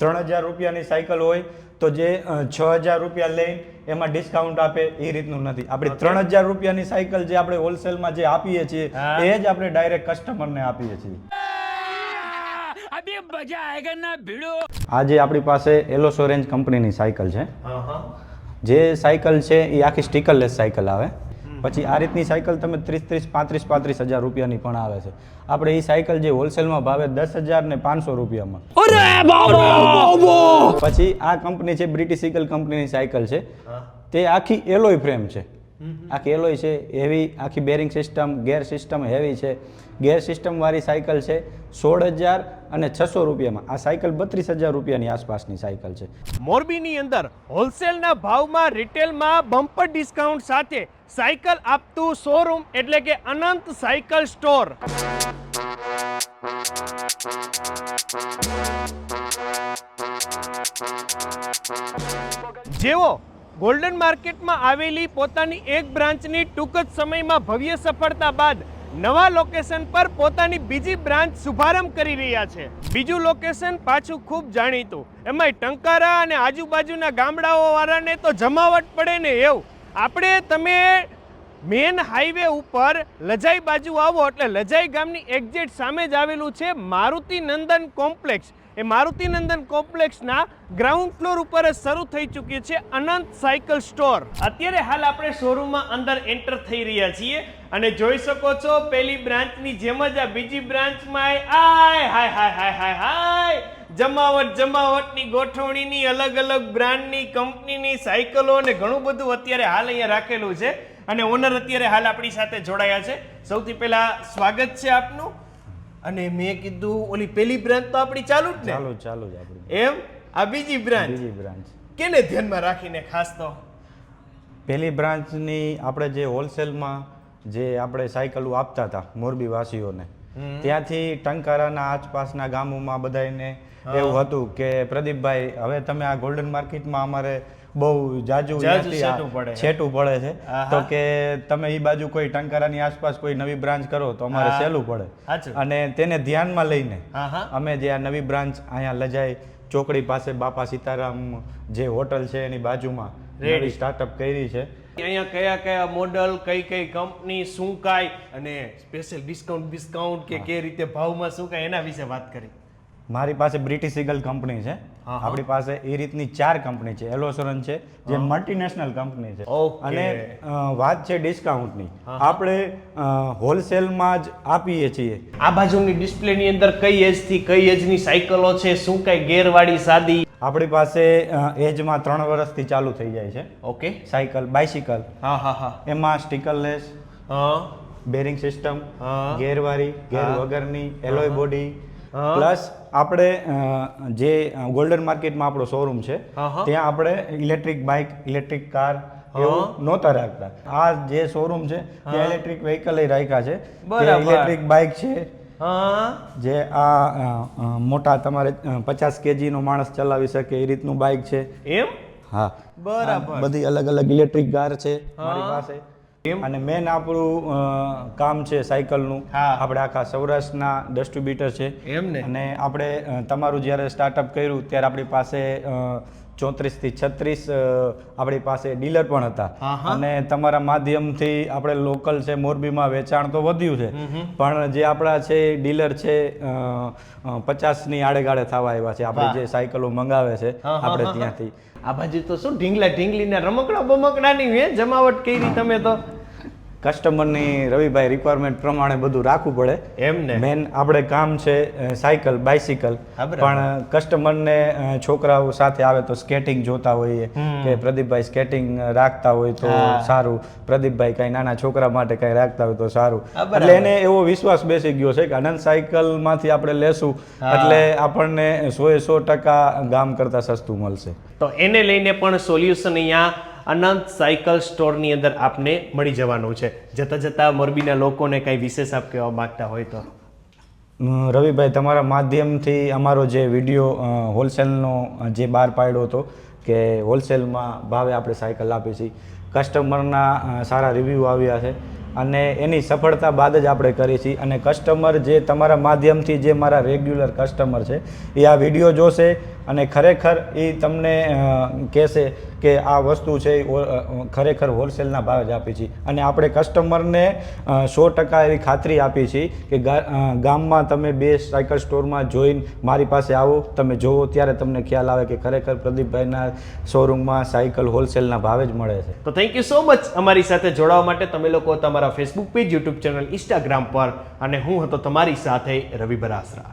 ત્રણ હજાર રૂપિયાની સાયકલ હોય તો જે છ હજાર રૂપિયા લઈને એમાં ડિસ્કાઉન્ટ આપે એ રીતનું નથી. આપણે ત્રણ હજાર રૂપિયાની સાયકલ જે આપણે હોલસેલમાં જે આપીએ છીએ એ જ આપણે ડાયરેક્ટ કસ્ટમરને આપીએ છીએ. આજે આપણી પાસે એલોસો રેન્જ કંપનીની સાયકલ છે. જે સાયકલ છે એ આખી સ્ટીકરલેસ સાયકલ આવે. પછી આ રીતની સાયકલ તમે ત્રીસ ત્રીસ પાંત્રીસ પાંત્રીસ હજાર રૂપિયાની પણ આવે છે. આપણે એ સાયકલ જે હોલસેલમાં ભાવે દસ હજાર ને પાંચસો રૂપિયામાં. પછી આ કંપની છે બ્રિટિશ ઇકલ કંપનીની સાયકલ છે. તે આખી એલોય ફ્રેમ છે. આખી એલોય છે હેવી આખી bearing system gear system heavy છે. ગેર સિસ્ટમવાળી સાયકલ છે સોળ હજાર અને છસો રૂપિયામાં. આ સાયકલ બત્રીસ હજાર રૂપિયાની આસપાસની સાયકલ છે. મોરબીની અંદર હોલસેલના ભાવમાં રિટેલમાં બમ્પર ડિસ્કાઉન્ટ સાથે સાયકલ આપતું શોરૂમ એટલે કે અનંત સાયકલ સ્ટોર. જેઓ ગોલ્ડન માર્કેટમાં આવેલી પોતાની એક બ્રાન્ચની ટૂંક જ સમયમાં ભવ્ય સફળતા બાદ નવા લોકેશન પર પોતાની બીજી બ્રાન્ચ શુભારંભ કરી રહ્યા છે. બીજું લોકેશન પાછું ખૂબ જાણીતું. એમાંય ટંકારા અને આજુબાજુના ગામડાઓ વાળાને તો જમાવટ પડે ને એવું. આપણે તમે મેન હાઈવે ઉપર લજાઈ બાજુ આવો એટલે લજાઈ ગામની એક્ઝેટ સામે જ આવેલું છે મારુતિ નંદન કોમ્પ્લેક્સ. એ મારુતિ નંદન કોમ્પ્લેક્સના ગ્રાઉન્ડ ફ્લોર ઉપર શરૂ થઈ ચૂક્યું છે અનંત સાયકલ સ્ટોર. અત્યારે હાલ આપણે શોરૂમમાં અંદર એન્ટર થઈ રહ્યા છીએ અને જોઈ શકો છો પેલી બ્રાન્ચની જેમ જ આ બીજી બ્રાન્ચમાં આય, હાય હાય હાય હાય હાય, જમાવટ, જમાવટની ગોઠવણીની, અલગ અલગ બ્રાન્ડની કંપનીની સાયકલો અને ઘણું બધું અત્યારે હાલ અહીંયા રાખેલું છે. અને ઓનર અત્યારે હાલ આપણી સાથે જોડાયા છે. સૌથી પહેલા સ્વાગત છે આપનું. અને મેં કીધું ઓલી પેલી બ્રાન્ચ તો આપણી ચાલુ જ ને. ચાલુ ચાલુ જ આપણી એમ? આ બીજી બ્રાન્ચ? બીજી બ્રાન્ચ. કેને ધ્યાનમાં રાખીને ખાસ તો? પહેલી બ્રાન્ચની આપણે જે હોલસેલમાં જે આપણે સાયકલો આપતા હતા મોરબી વાસીઓને ત્યાંથી ટંકારાના આસપાસના ગામોમાં બધાને એવું હતું કે પ્રદીપભાઈ હવે તમે આ ગોલ્ડન માર્કેટમાં અમારે બહુ જાજુ છેટું પડે છે. તો કે તમે એ બાજુ કોઈ ટંકારાની આસપાસ કોઈ નવી બ્રાન્ચ કરો તો અમારે સહેલું પડે. અને તેને ધ્યાનમાં લઈને અમે જે આ નવી બ્રાન્ચ અહીંયા લજાઈ ચોકડી પાસે બાપા સીતારામ જે હોટલ છે એની બાજુમાં સ્ટાર્ટઅપ કરી છે. અહીંયા કયા કયા મોડલ કઈ કઈ કંપની શું કાંઈ અને સ્પેશિયલ ડિસ્કાઉન્ટ ડિસ્કાઉન્ટ કે કે રીતે ભાવમાં શું કાંઈ એના વિશે વાત કરી. મારી પાસે બ્રિટિશ ઇગલ કંપની છે. આપણી પાસે એ રીતની ચાર કંપની છે. એલોસરન છે જે મલ્ટીનેશનલ કંપની છે. અને વાત છે ડિસ્કાઉન્ટની. આપણે હોલસેલમાં જ આપીએ છીએ. આ બાજુની ડિસ્પ્લેની અંદર કઈ એજથી કઈ એજની સાયકલો છે શું કાંઈ ગેરવાળી સાદી આપણી પાસે એજમાં ત્રણ વર્ષથી ચાલુ થઈ જાય છે. ઓકે. સાયકલ બાઇસિકલ હા હા હા. એમાં સ્ટીકરલેસ બેરિંગ સિસ્ટમ ગેરવારી ગેર વગરની એલોય બોડી પ્લસ આપણે જે ગોલ્ડન માર્કેટમાં આપણો શોરૂમ છે. ત્યાં આપણે ઇલેક્ટ્રિક બાઇક ઇલેક્ટ્રિક કાર એવું નહોતા રાખતા. આ જે શોરૂમ છે ત્યાં ઇલેક્ટ્રિક વ્હીકલ રાખ્યા છે. ઇલેક્ટ્રિક બાઇક છે જે આ મોટા તમારે પચાસ કેજીનો માણસ ચલાવી શકે એ રીતનું બાઇક છે. એમ? હા. બરાબર. બધી અલગ અલગ ઇલેક્ટ્રિક કાર છે મારી પાસે. અને મેન આપણું કામ છે સાયકલનું. આપણે આખા સૌરાષ્ટ્રના ડિસ્ટ્રીબ્યુટર છે. એમ ને? અને આપણે તમારું જ્યારે સ્ટાર્ટઅપ કર્યું ત્યારે આપણી પાસે ચોત્રીસથી છત્રીસ આપણી પાસે ડીલર પણ હતા. અને તમારા માધ્યમથી આપણે લોકલ છે મોરબીમાં વેચાણ તો વધ્યું છે. પણ જે આપણા છે ડીલર છે પચાસની આડેગાડે થવા આવ્યા છે. આપણે જે સાયકલો મંગાવે છે આપણે. ત્યાંથી. આ બાજુ તો શું ઢીંગલા ઢીંગલીના રમકડા બમકડાની હે? જમાવટ કરી તમે તો. કસ્ટમરની રવિભાઈ રિક્વાયરમેન્ટ પ્રમાણે બધું રાખવું પડે. એમ ને? મેન આપણે કામ છે સાયકલ બાઇસિકલ પણ કસ્ટમરને છોકરાઓ સાથે આવે તો સ્કેટિંગ જોતા હોઈએ. કે પ્રદીપભાઈ સ્કેટિંગ રાખતા હોય તો સારું. પ્રદીપભાઈ કઈ નાના છોકરા માટે કઈ રાખતા હોય તો સારું. એટલે એને એવો વિશ્વાસ બેસી ગયો છે કે આનંદ સાયકલમાંથી આપણે લેશું. એટલે આપણને સો એ સો ટકા ગામ કરતા સસ્તું મળશે. તો એને લઈને પણ સોલ્યુશન અહીંયા અનંત સાયકલ સ્ટોરની અંદર આપને મળી જવાનું છે. જતા જતા મોરબીના લોકોને કંઈ વિશેષ આપ કહેવા માંગતા હોય તો? રવિભાઈ, તમારા માધ્યમથી અમારો જે વીડિયો હોલસેલનો જે બહાર પાડ્યો હતો કે હોલસેલમાં ભાવે આપણે સાયકલ આપી છીએ કસ્ટમરના સારા રિવ્યૂ આવ્યા છે અને એની સફળતા બાદ જ આપણે કરી છીએ અને કસ્ટમર જે તમારા માધ્યમથી જે મારા રેગ્યુલર કસ્ટમર છે એ આ વીડિયો જોશે અને ખરેખર એ તમને કહેશે કે આ વસ્તુ છે એ ખરેખર હોલસેલના ભાવે જ આપી છીએ અને આપણે કસ્ટમરને સો ટકા એવી ખાતરી આપી છીએ કે ગામમાં તમે બે સાયકલ સ્ટોરમાં જોઈને મારી પાસે આવો, તમે જોવો, ત્યારે તમને ખ્યાલ આવે કે ખરેખર પ્રદીપભાઈના શોરૂમમાં સાયકલ હોલસેલના ભાવે જ મળે છે. તો થેન્ક યુ સો મચ અમારી સાથે જોડાવા માટે. તમે લોકો તમારા Facebook page YouTube channel Instagram પર, અને હું હતો તમારી સાથે રવિ બરાસરા.